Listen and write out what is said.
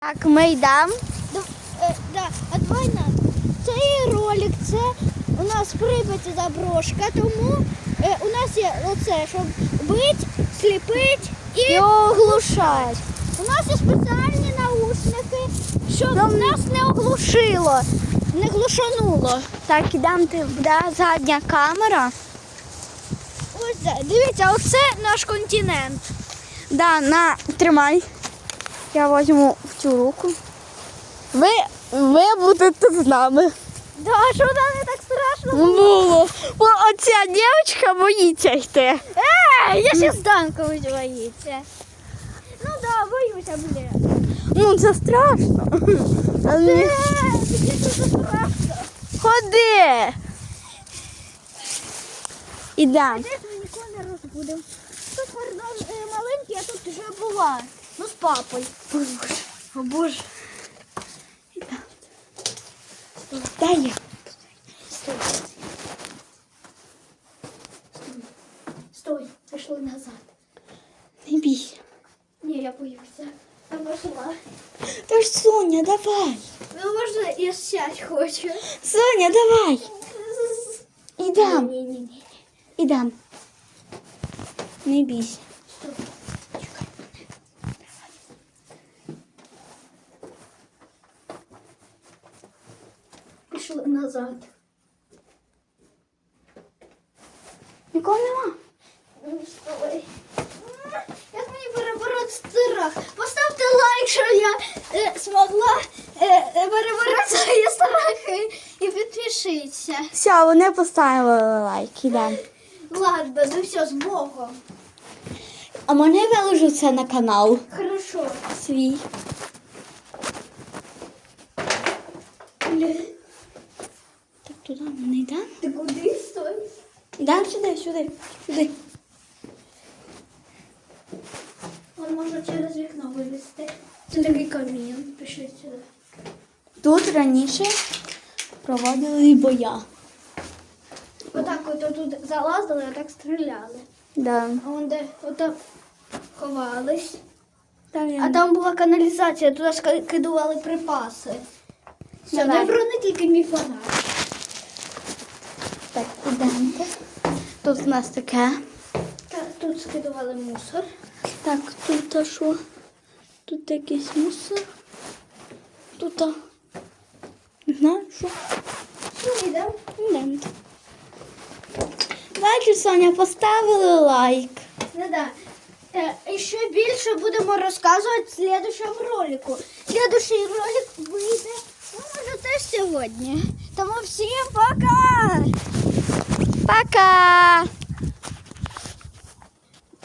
Так, ми йдемо. Да, е, да, а давай на цей ролик це у нас Прип'яті заброшка, тому е, у нас є оце, щоб бить, сліпить і І оглушать. у нас є спеціальні наушники, щоб Щоб нас не оглушило, не глушануло. Так, ідемо, ти задня камера. Ось це, дивіться, оце наш континент. Да, на, тримай. Я візьму в цю руку. Ви, ви будете з нами. Да, що там не так страшно? Було. Бо оця дівчинка боїться йти. Е, я ще Данкович боїться. Ну да, боюся, блін. Ну, це страшно. А мені- Е, дуже страшно. Ходи. Ідемо. Ми ніколи не розбудемо. Тут кордон е, маленький, я тут вже була. Ну, з папою. О боже. Дай я. Стой. Стой. Стой, пішли назад. Не бійся. Ні, я боюся. Я пішла. Та ж Соня, давай. Ну, можна я сядь хочу. Соня, давай. Ідем. Ні, ні, ні. Ідем. Не бійся. Пішли назад. Нікого нема. Ну, Стой. Як мені перебороти страх? Поставте лайк, що я е, змогла е, е, перебороти свої страхи і підпишіться. Все, вони поставили лайк. Ідем. Ладно, ну все, з Богом. А мене виложу це на канал Хорошо. свій. Так не йдемо. Ти куди стой? Йдемо сюди, сюди, сюди. Он може через вікно вилізти. Це такий камін. Пиши сюди. Тут раніше проводили боя. Отак от тут залазили, а так стріляли. Да. А вон де ото ховались. Там я... А там була каналізація, туди ж кидували припаси. Все, не тільки мій фонарик. Так, ідемо. Тут у нас таке. Та Тут скидували мусор. Так, тут а що? Тут якийсь мусор. Тут. а, Не знаю, що. Що йдемо? Йдемо. Бачиш, Соня, поставили лайк. Ну да. Е, І ще більше будемо розказувати в слідчому ролику. Слідчий ролик вийде, ну, може, теж сьогодні. Тому всім пока! Пока!